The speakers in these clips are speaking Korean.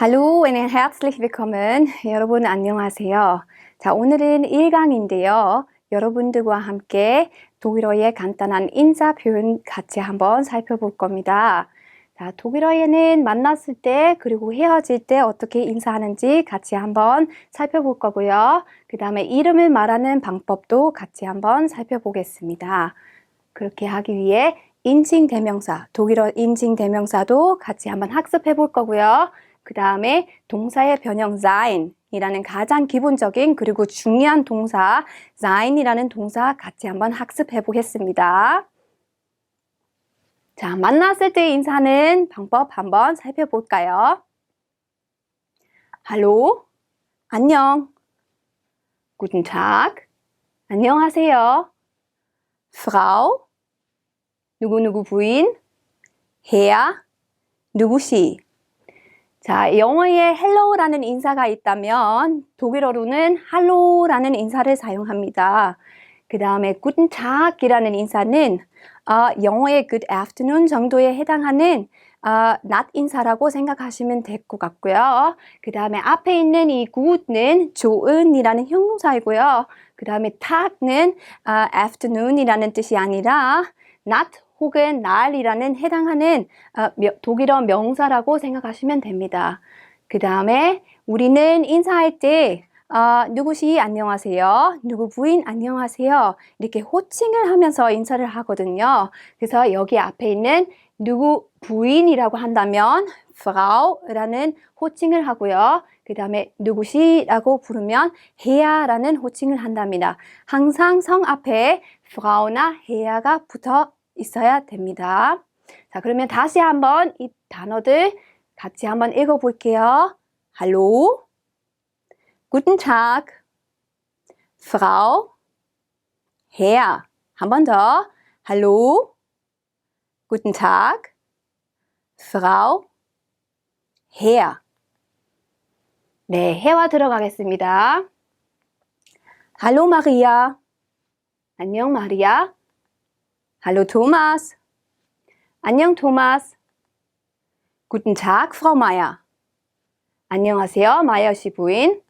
Hallo und herzlich willkommen. 여러분 안녕하세요. 자, 오늘은 1강인데요. 여러분들과 함께 독일어의 간단한 인사 표현 같이 한번 살펴볼 겁니다. 자, 독일어에는 만났을 때 그리고 헤어질 때 어떻게 인사하는지 같이 한번 살펴볼 거고요. 그 다음에 이름을 말하는 방법도 같이 한번 살펴보겠습니다. 그렇게 하기 위해 인칭 대명사, 독일어 인칭 대명사도 같이 한번 학습해 볼 거고요. 그 다음에 동사의 변형 sein 이라는 가장 기본적인 그리고 중요한 동사 sein이라는 동사 같이 한번 학습해 보겠습니다. 자, 만났을 때 인사하는 방법 한번 살펴볼까요? Hallo, 안녕, Guten Tag, 안녕하세요, Frau, 누구누구 부인, Herr, 누구시. 자, 영어에 hello라는 인사가 있다면 독일어로는 hello라는 인사를 사용합니다. 그 다음에 guten tag이라는 인사는 어, 영어의 good afternoon 정도에 해당하는 어, 낮 인사라고 생각하시면 될 것 같고요. 그 다음에 앞에 있는 이 good는 좋은이라는 형용사이고요. 그 다음에 tag는 어, afternoon이라는 뜻이 아니라 낮 혹은 날이라는 해당하는 어, 독일어 명사라고 생각하시면 됩니다. 그 다음에 우리는 인사할 때 어, 누구시 안녕하세요. 누구 부인 안녕하세요. 이렇게 호칭을 하면서 인사를 하거든요. 그래서 여기 앞에 있는 누구 부인이라고 한다면 Frau라는 호칭을 하고요. 그 다음에 누구시라고 부르면 해야라는 호칭을 한답니다. 항상 성 앞에 Frau나 해야가 붙어 있어야 됩니다. 자, 그러면 다시 한번 이 단어들 같이 한번 읽어 볼게요. Hallo, Guten Tag, Frau, Herr. 한번 더. Hallo, Guten Tag, Frau, Herr. 네, 해와 들어가겠습니다. Hallo Maria. 안녕 마리아. Hallo Thomas. 안녕 Thomas. Guten Tag, Frau Meier. 안녕하세요, 마이어 씨 부인.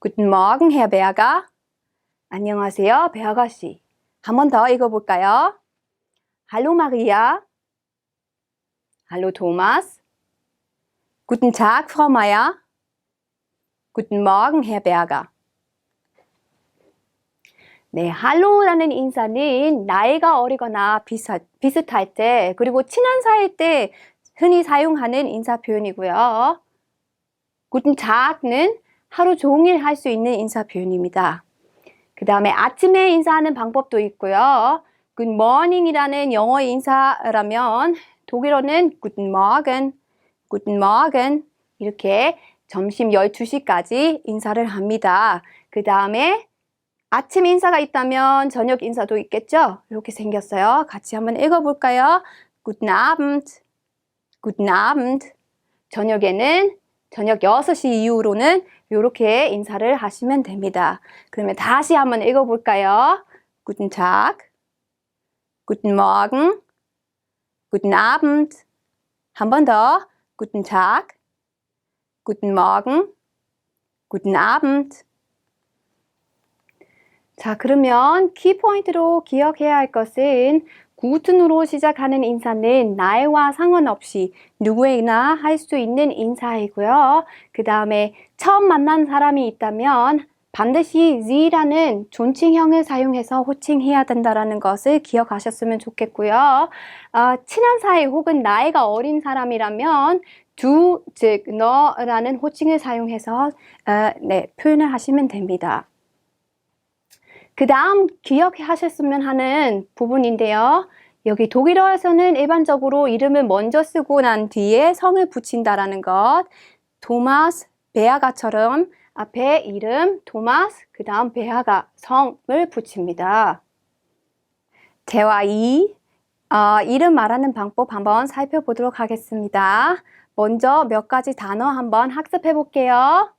Guten Morgen, Herr Berger. 안녕하세요, 베아가 씨. 한 번 더 읽어볼까요? Hallo Maria. Hallo Thomas. Guten Tag, Frau Meier. Guten Morgen, Herr Berger. 네, 할로라는 인사는 나이가 어리거나 비슷, 비슷할 때 그리고 친한 사이일 때 흔히 사용하는 인사 표현이고요. Guten Tag는 하루 종일 할 수 있는 인사 표현입니다. 그 다음에 아침에 인사하는 방법도 있고요. Good morning이라는 영어 인사라면 독일어는 Guten Morgen 이렇게 점심 12시까지 인사를 합니다. 그 다음에 아침 인사가 있다면 저녁 인사도 있겠죠? 이렇게 생겼어요. 같이 한번 읽어볼까요? Guten Abend, Guten Abend. 저녁에는 저녁 6시 이후로는 이렇게 인사를 하시면 됩니다. 그러면 다시 한번 읽어볼까요? Guten Tag, Guten Morgen, Guten Abend. 한 번 더. Guten Tag, Guten Morgen, Guten Abend. 자, 그러면 키포인트로 기억해야 할 것은 구튼으로 시작하는 인사는 나이와 상관없이 누구에게나 할 수 있는 인사이고요. 그 다음에 처음 만난 사람이 있다면 반드시 Z라는 존칭형을 사용해서 호칭해야 된다는 것을 기억하셨으면 좋겠고요. 어, 친한 사이 혹은 나이가 어린 사람이라면 두, 즉, 너라는 호칭을 사용해서 어, 네, 표현을 하시면 됩니다. 그 다음 기억하셨으면 하는 부분인데요. 여기 독일어에서는 일반적으로 이름을 먼저 쓰고 난 뒤에 성을 붙인다라는 것. 토마스 베아가처럼 앞에 이름 토마스 그 다음 베아가 성을 붙입니다. 대화 2 어, 이름 말하는 방법 한번 살펴보도록 하겠습니다. 먼저 몇 가지 단어 한번 학습해 볼게요.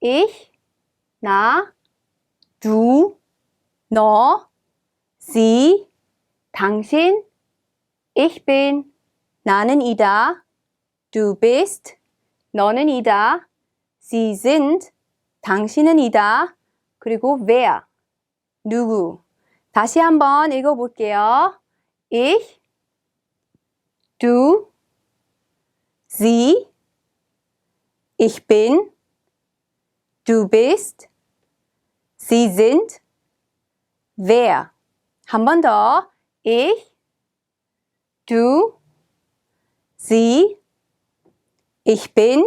ich, 나, du, 너, sie, 당신, ich bin, 나는 이다, du bist, 너는 이다. Sie sind, 당신은 이다. 그리고 wer, 누구. 다시 한번 읽어볼게요. Ich, du, sie, ich bin, du bist, sie sind, wer. 한번 더. Ich, du, sie, ich bin,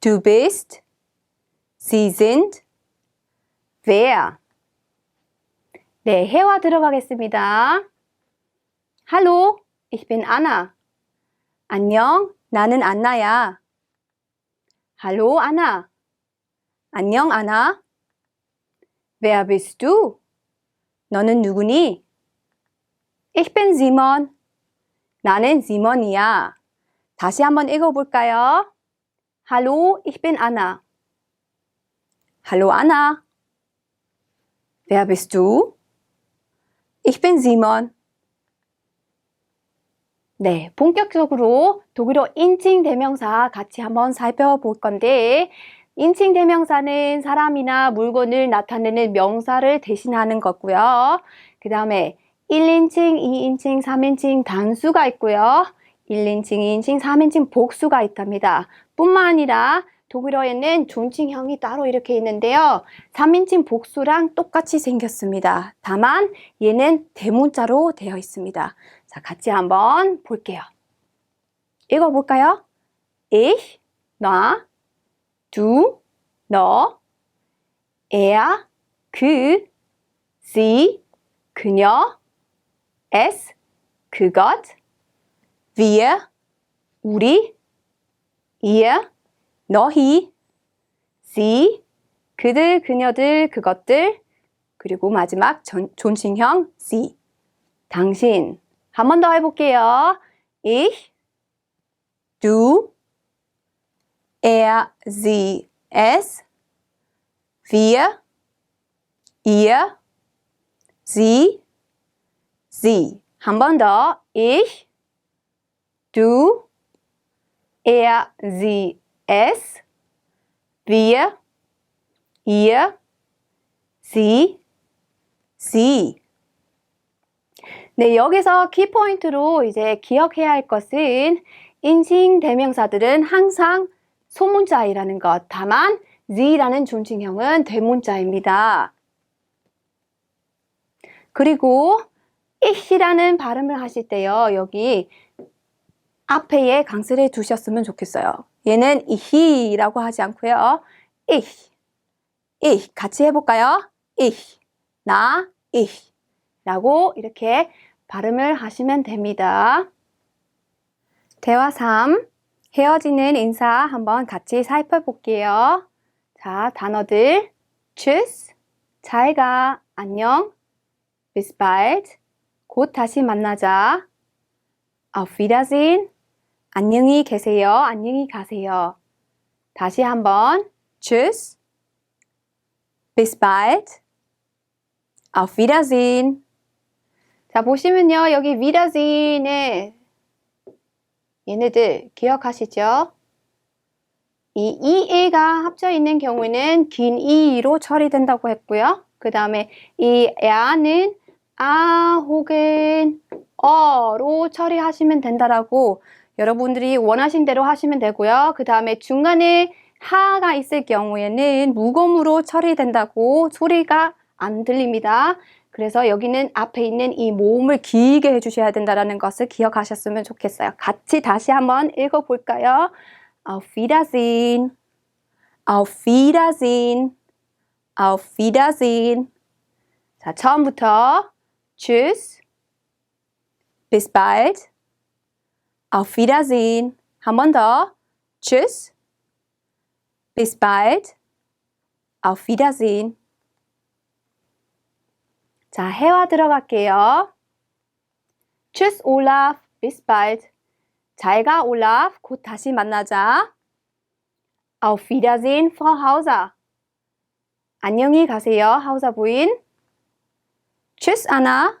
du bist, sie sind, wer. 네, 해와 들어가겠습니다. Hallo, ich bin Anna. 안녕, 나는 안나야. Hallo, Anna. 안녕, 아나. Wer bist du? 너는 누구니? Ich bin Simon. 나는 시몬이야. 다시 한번 읽어볼까요? Hallo, ich bin Anna. Hallo, Anna. Wer bist du? Ich bin Simon. 네, 본격적으로 독일어 인칭 대명사 같이 한번 살펴볼 건데, 인칭 대명사는 사람이나 물건을 나타내는 명사를 대신하는 거고요. 그 다음에 1인칭, 2인칭, 3인칭 단수가 있고요. 1인칭, 2인칭, 3인칭 복수가 있답니다. 뿐만 아니라 독일어에는 존칭형이 따로 이렇게 있는데요. 3인칭 복수랑 똑같이 생겼습니다. 다만 얘는 대문자로 되어 있습니다. 자, 같이 한번 볼게요. 읽어볼까요? ich, 나, du, 너, er, 그, sie, 그녀, es, 그것, wir, 우리, ihr, 너희, sie, 그들, 그녀들, 그것들, 그리고 마지막 전, 존칭형 sie, 당신. 한 번 더 해볼게요. ich, du, er, sie, es, wir, ihr, sie, sie. 한 번 더. ich, du, er, sie, es, wir, ihr, sie, sie. 네, 여기서 키포인트로 이제 기억해야 할 것은 인칭 대명사들은 항상 소문자이라는 것. 다만 the라는 존칭형은 대문자입니다. 그리고 ich라는 발음을 하실 때요. 여기 앞에에 강세를 두셨으면 좋겠어요. 얘는 i히라고 하지 않고요. ich, ich 같이 해볼까요? ich, 나, ich 라고 이렇게 발음을 하시면 됩니다. 대화 3. 헤어지는 인사 한번 같이 살펴볼게요. 자, 단어들. tschüss, 잘 가, 안녕. bis bald, 곧 다시 만나자. auf Wiedersehen, 안녕히 계세요, 안녕히 가세요. 다시 한번. tschüss, bis bald, auf Wiedersehen. 자, 보시면요. 여기 Wiedersehen의 얘네들 기억하시죠? 이 이에가 합쳐 있는 경우에는 긴 이로 처리된다고 했고요. 그 다음에 이 야는 아 혹은 어로 처리하시면 된다라고 여러분들이 원하신 대로 하시면 되고요. 그 다음에 중간에 하가 있을 경우에는 무음으로 처리된다고 소리가 안 들립니다. 그래서 여기는 앞에 있는 이 모음을 길게 해주셔야 된다는 것을 기억하셨으면 좋겠어요. 같이 다시 한번 읽어볼까요? Wiedersehen, auf Wiedersehen. 자, 처음부터 Tschüss, bis bald, auf Wiedersehen. 한 번 더. Tschüss, bis bald, auf Wiedersehen. 자, 해와 들어갈게요. Tschüss, Olaf. Bis bald. 잘 가, Olaf. 곧 다시 만나자. Auf Wiedersehen, Frau Hauser. 안녕히 가세요, 하우사 부인. Tschüss, Anna.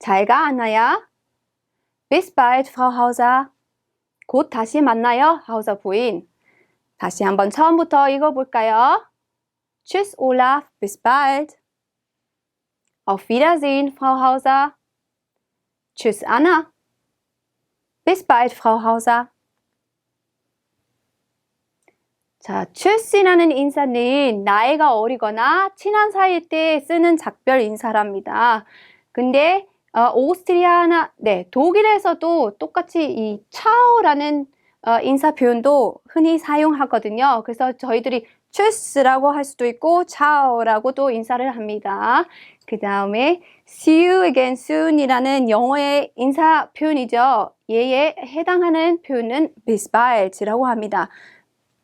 잘 가, 안나야. Bis bald, Frau Hauser. 곧 다시 만나요. 하우서 부인. 다시 한번 처음부터 읽어볼까요? Tschüss, Olaf. Bis bald. Auf Wiedersehen, Frau Hauser. Tschüss, Anna. Bis bald, Frau Hauser. 자, tschüss이라는 인사는 나이가 어리거나 친한 사이일 때 쓰는 작별 인사랍니다. 근데 어, 오스트리아나 네 독일에서도 똑같이 이 차오라는 어, 인사 표현도 흔히 사용하거든요. 그래서 저희들이 tschüss라고 할 수도 있고 차오라고도 인사를 합니다. 그 다음에 see you again soon이라는 영어의 인사 표현이죠. 얘에 해당하는 표현은 bis bald라고 합니다.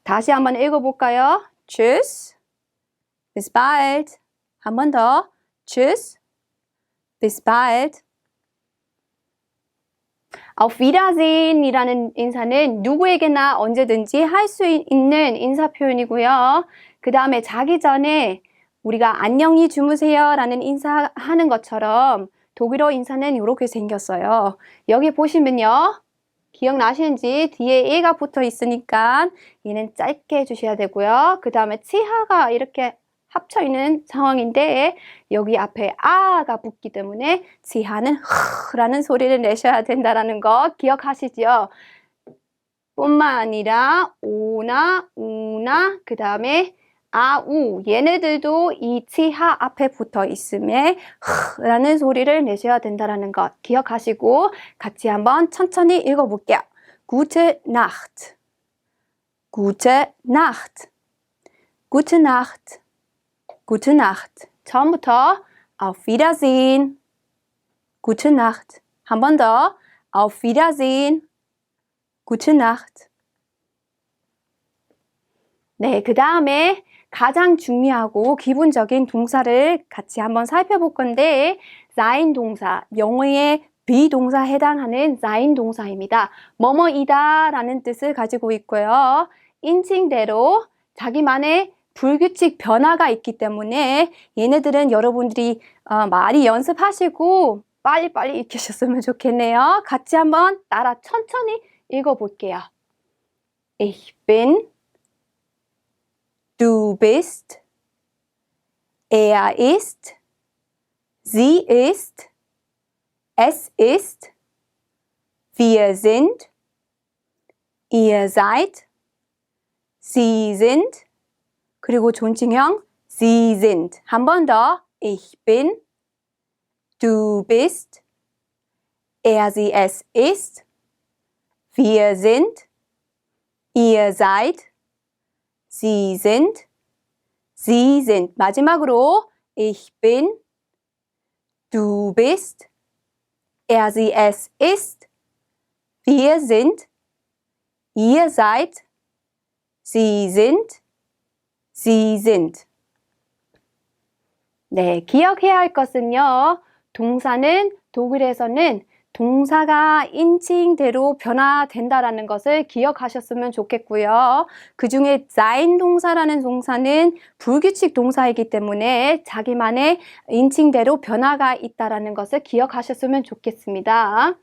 다시 한번 읽어볼까요? Tschüss, bis bald. 한 번 더. Tschüss, bis bald. Auf Wiedersehen이라는 인사는 누구에게나 언제든지 할 수 있는 인사 표현이고요. 그 다음에 자기 전에 우리가 안녕히 주무세요라는 인사하는 것처럼 독일어 인사는 이렇게 생겼어요. 여기 보시면요. 기억나시는지 뒤에 에가 붙어 있으니까 얘는 짧게 해주셔야 되고요. 그 다음에 치하가 이렇게 합쳐 있는 상황인데 여기 앞에 아가 붙기 때문에 치하는 흐라는 소리를 내셔야 된다는 거 기억하시죠? 뿐만 아니라 오나 우나 그 다음에 아우 얘네들도 이 치하 앞에 붙어 있음에 라는 소리를 내셔야 된다는 것 기억하시고 같이 한번 천천히 읽어볼게요. Gute Nacht. Gute Nacht. Gute Nacht. Gute Nacht. 처음부터 Auf Wiedersehen. Gute Nacht. 한 번 더. Auf Wiedersehen. Gute Nacht. 네, 그 다음에 가장 중요하고 기본적인 동사를 같이 한번 살펴볼 건데 sein 동사, 영어의 비동사 해당하는 sein 동사입니다. 뭐뭐이다 라는 뜻을 가지고 있고요. 인칭대로 자기만의 불규칙 변화가 있기 때문에 얘네들은 여러분들이 어, 많이 연습하시고 빨리빨리 익히셨으면 좋겠네요. 같이 한번 따라 천천히 읽어볼게요. Ich bin Du bist. Er ist. Sie ist. Es ist. Wir sind. Ihr seid. Sie sind. 그리고 존칭형 Sie sind. 한 번 더. Ich bin. Du bist. Er, sie, es ist. Wir sind. Ihr seid. Sie sind. Sie sind. 마지막으로 ich bin. Du bist. Er, sie, es ist. Wir sind. Ihr seid. Sie sind. Sie sind. 네, 기억해야 할 것은요. 동사는 독일에서는 동사가 인칭대로 변화된다라는 것을 기억하셨으면 좋겠고요. 그 중에 sein 동사라는 동사는 불규칙 동사이기 때문에 자기만의 인칭대로 변화가 있다라는 것을 기억하셨으면 좋겠습니다.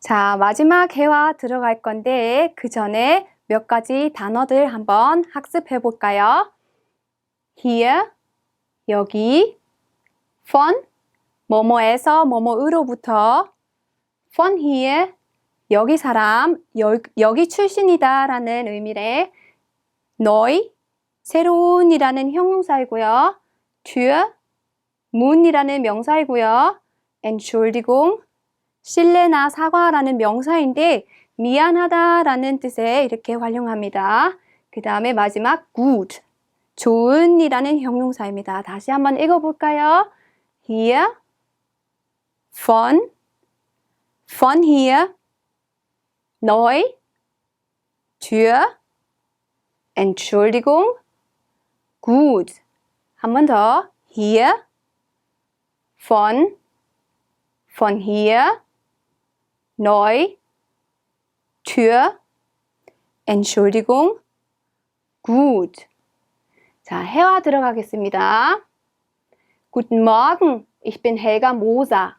자, 마지막 회화 들어갈 건데 그 전에 몇 가지 단어들 한번 학습해 볼까요? here, 여기, von, 뭐뭐에서 뭐뭐으로부터 von hier 여기 사람 여, 여기 출신이다 라는 의미의 neu 새로운이라는 형용사이고요. Tür 문이라는 명사이고요. Entschuldigung 실례나 사과라는 명사인데 미안하다라는 뜻에 이렇게 활용합니다. 그 다음에 마지막 good 좋은이라는 형용사입니다. 다시 한번 읽어볼까요? Here von, von hier, neu, Tür, Entschuldigung, gut. Haben wir da hier, von, von hier, neu, Tür, Entschuldigung, gut. 자, 해와 들어가겠습니다. Guten Morgen, ich bin Helga Moser.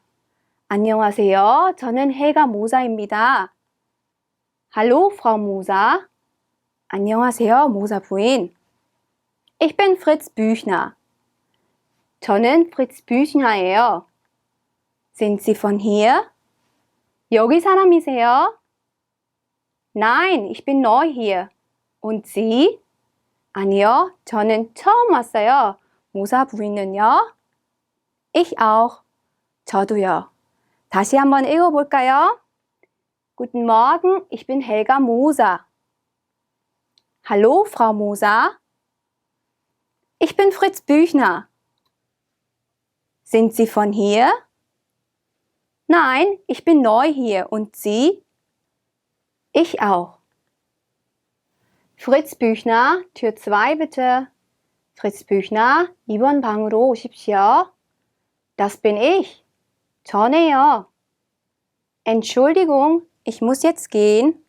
안녕하세요. 저는 헬가 모사입니다. Hallo, Frau Moser. 안녕하세요, 모사 부인. Ich bin Fritz Büchner. 저는 Fritz Büchner예요. Sind Sie von hier? 여기 사람이세요? Nein, ich bin neu hier. Und Sie? 아니요, 저는 처음 왔어요. 모사 부인은요? Ich auch. 저도요. 다시 한번 읽어볼까요? Guten Morgen, ich bin Helga Moser. Hallo, Frau Moser. Ich bin Fritz Büchner. Sind Sie von hier? Nein, ich bin neu hier. Und Sie? Ich auch. Fritz Büchner, Tür 2 bitte. Fritz Büchner, 2번 방으로 오십시오. Das bin ich. 전에요. Entschuldigung, ich muss jetzt gehen.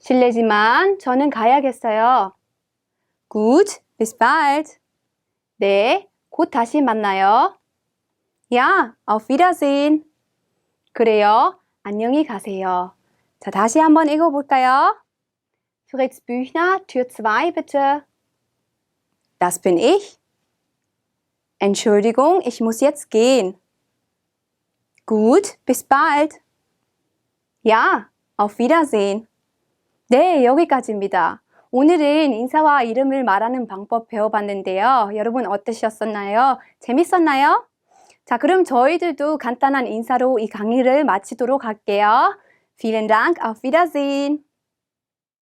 실례지만 저는 가야겠어요. Gut, bis bald. 네, 곧 다시 만나요. Ja, auf Wiedersehen. 그래요. 안녕히 가세요. 자, 다시 한번 읽어볼까요? Fritz Büchner, Tür 2 bitte. Das bin ich. Entschuldigung, ich muss jetzt gehen. Gut, bis bald. Ja, auf Wiedersehen. 네, 여기까지입니다. 오늘은 인사와 이름을 말하는 방법 배워봤는데요. 여러분 어떠셨었나요? 재밌었나요? 자, 그럼 저희들도 간단한 인사로 이 강의를 마치도록 할게요. Vielen Dank, auf Wiedersehen.